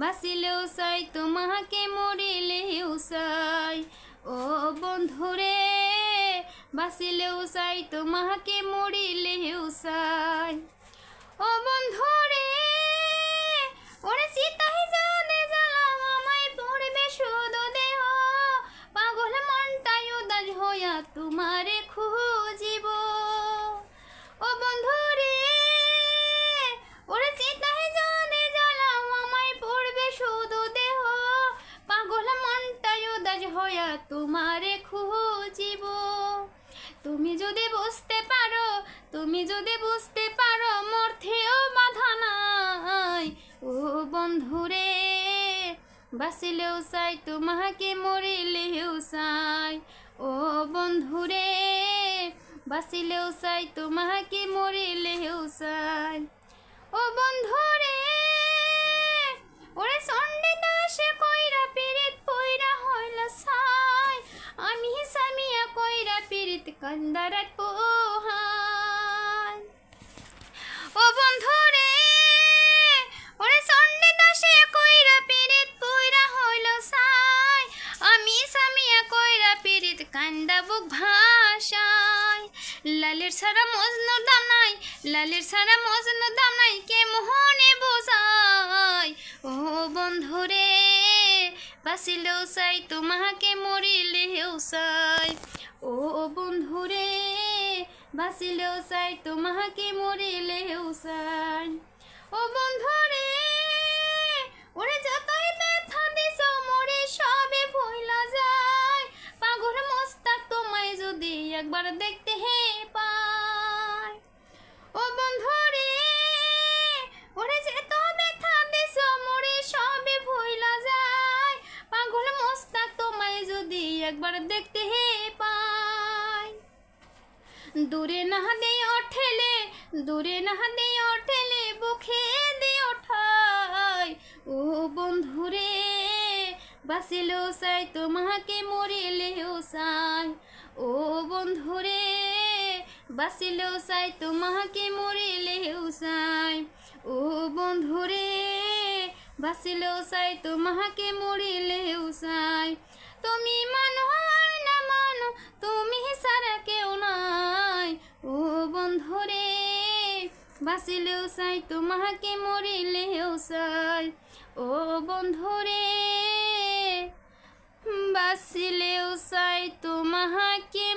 বাসিলেও চাই তোমাকে মরিলেও চাই ও বন্ধুরে বাসিলেও চাই তোমাকে মরিলেও চাই ও বন্ধুরে, ওরে চিতাই জানে জ্বালাও আমায় পড়বে শুধু দেহ। পাগল মনটাই উদাস হইয়া তোমারে খুঁজিব হইয়া তোমারে খুঁজিব। তুমি যদি বুঝতে পারো, তুমি যদি বুঝতে পারো মর্থেও বাধা নাই। ও বন্ধুরে বাসিলেও চাই, তোমাকে মরিলেও চাই। ও বন্ধুরে বাসিলেও চাই, তোমাকে মরিলেও চাই। ও বন্ধুরে পিরিত কান্দারাত পোহাই ও বন্ধুরে, ওরে সন্ডে দাসে কইরা পিরিত পইরা হইল সাই আমি সামিয়া কইরা পিরিত কান্দা বুক ভাষায় লালের ছাড়া মজনুর দাম নাই লালের ছাড়া মজনুর দাম নাই কে মোহনে বোঝায়? ও বন্ধুরে বাসিলেও চাই, তোমাকে মরিলেও চাই। ও বন্ধুরে বাসিলেও চাই, তোমাকে মরিলেও চাই। ও বন্ধুরে, ওরে যতই ব্যথা দিছ, মরে সবে ভইলা যায়। পাগল মস্তাক, তোমায় যদি একবার দেখতে হে পায়। ও বন্ধুরে, ওরে যে তো ব্যথা দিছ, মরে সবে ভইলা যায়। পাগল মস্তাক, তোমায় যদি একবার দেখতে দূরে না দিয়ে ঠেলে দূরে না দিয়ে ঠেলে বুকে দিয়ে ঠাই ও বন্ধুরে বাসিলেও চাই তোমাকে মরিলেও চাই ও বন্ধুরে বাসিলেও চাই তোমাকে মরিলেও চাই ও বন্ধুরে বাসিলেও চাই তোমাকে মরিলেও চাই তুমি মানো বন্ধুরে বাঁচিলেও চাই তোমাকে মরিলেও চাই। ও বন্ধুরে বাঁচিলেও চাই তোমাকে